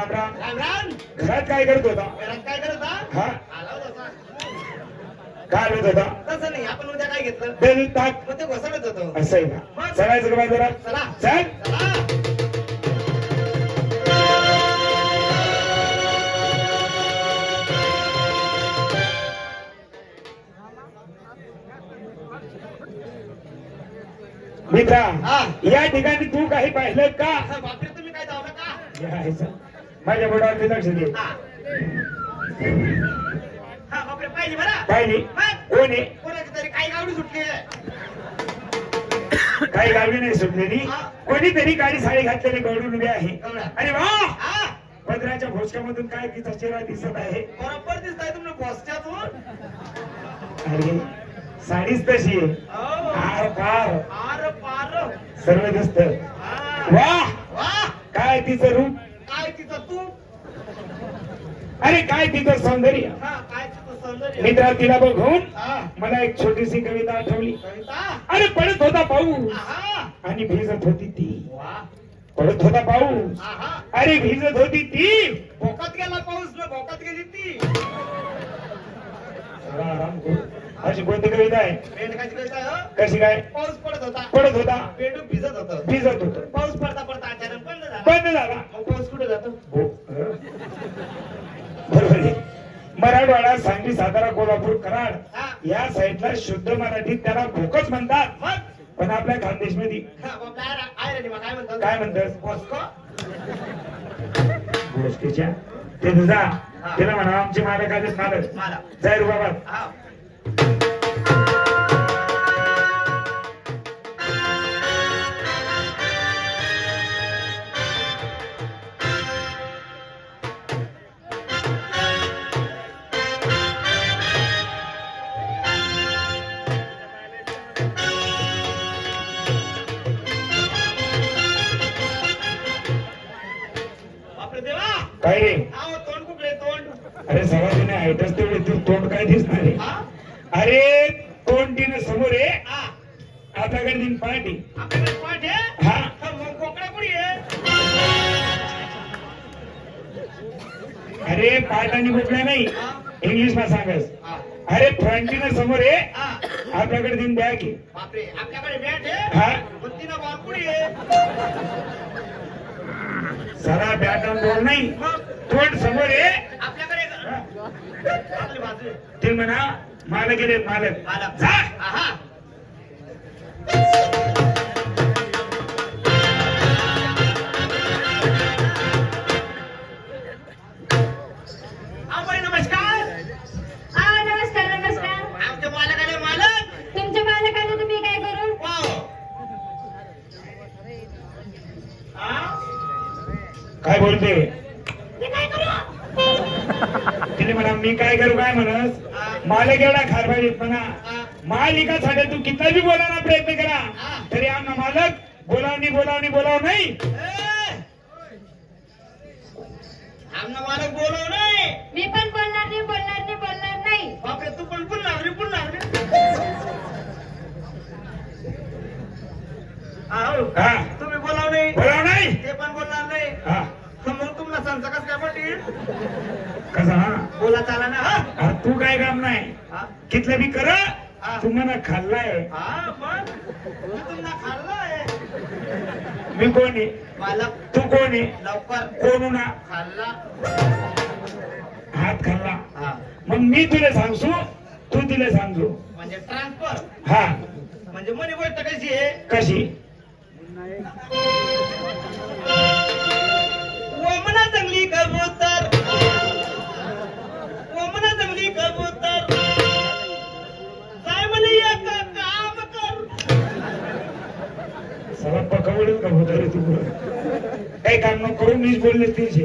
राम राम. राम राम. घरात काय करत होता? घरात काय करत हा? काय करत होता? तसं नाही आपण उद्या काय घेतलं? बेल टाक. मग ते घोसाडत होतो. असं आहे का चलायचं का बाई जरा? चला. मित्रा हा. या ठिकाणी तू काही पाहिलं का? बापरे तुम्ही काय धावलं का. माझ्या बोटावरती लक्ष दे. पाहिली कोण? आहे काही गावडी सुटली. काही गावी नाही सुटलेली. कोणीतरी काळी साडी घातलेली गवडून उभी आहे. अरे वा! पदराच्या भोसक्यामधून काय तिचा चेहरा दिसत आहे? बरोबर दिसताय तुम्ही बॉसच्यातून अरे साडीच तशी आहे. हो. आर पार. आर पार. सर्व दिसत. वा! काय तिचं रूप? अरे काय तिचं सौंदर्य? हा काय तिचं सौंदर्य? मित्रा तिला बघून मला एक छोटीशी कविता आठवली. कविता? अरे पडत होता पाऊस आणि भिजत होती ती. पडत होता पाऊस. अरे भिजत होती ती. भोकात गेला पाऊस भोकात गेली ती. आराम करू. अशी कोणती कविता आहे? कशी काय? पाऊस पडत होता. पडत होता. पेंडू भिजत होत. भिजत होत. पाऊस पडता पडता अचानक बंद झाला. बंद झाला. पाऊस कुठे जातो? मराठवाडा सांगली सातारा कोल्हापूर कराड या साईडला शुद्ध मराठीत त्याला भोकच म्हणतात. पण आपल्या खानदेशमध्ये काय म्हणतात ते तुझा. तिला म्हणा आमचे मालक आलेच मालक. मला जाय रे बाबा काय रे? आहो तोंड कुठले तोंड? अरे सवाजीने हायटच तेवढे तू तोंड काय दिसणार आहे? हा? अरे तोंड दिन समोर आहे. हा. आपल्याकडे दिन पार्टी. आपल्याकडे पाठ आहे? हा. हा, मग कोकड्या कुठे आहे? अरे पाठ आणि कुठल्या नाही इंग्लिश मा सांगस हा. अरे फ्रंटीनं समोर आहे. हा. आपल्याकडे दिन बॅग आहे. बापरे आपल्याकडे बॅट आहे? हा. बुद्धीना बॉल कुठे आहे? सारा बॅट बॉल नाही. तोंड समोर आहे आपल्याकडे. ते म्हणा मालक मालक. मालक. जा. काय बोलते मी काय करू तिने म्हणा मी काय करू काय म्हणस हा. मालक एवढा खार पाहिजेत म्हणा. मालिकासाठी तू किती बी बोलायला प्रयत्न करा. तरी आमना मालक बोलावणी बोलावणी बोलाव नाही! आमना मालक बोलव नाही मी पण कस? हा बोला चाला ना हा? अरे तू काय काम नाही. हा? कितलं बी कर. तुम्हाला खाल्लाय. हा, मग मी तुम्हाला खाल्लाय. मी कोण आहे? मालक तू कोण आहे? लवकर कोण ना खाल्ला. हात खाल्ला. हा. मग मी तुला सांगसू तू तिला सांगू म्हणजे ट्रान्सफर हा. म्हणजे मनी गोष्ट कशी आहे? कशी? का होतं तू काही काम न करून मीच बोलले तिचे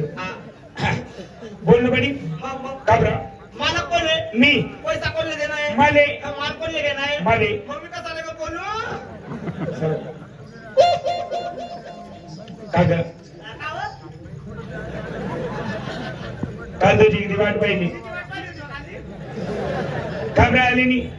बोललो बडी? घाबरा. मला कोण मी. पैसा कोणले देणार आहे? माले. माल कोणले घेणार आहे? माले. मम्मी कसं आलं का बोलू कांदोजी वाट पाहिली? घाबरा आली नाही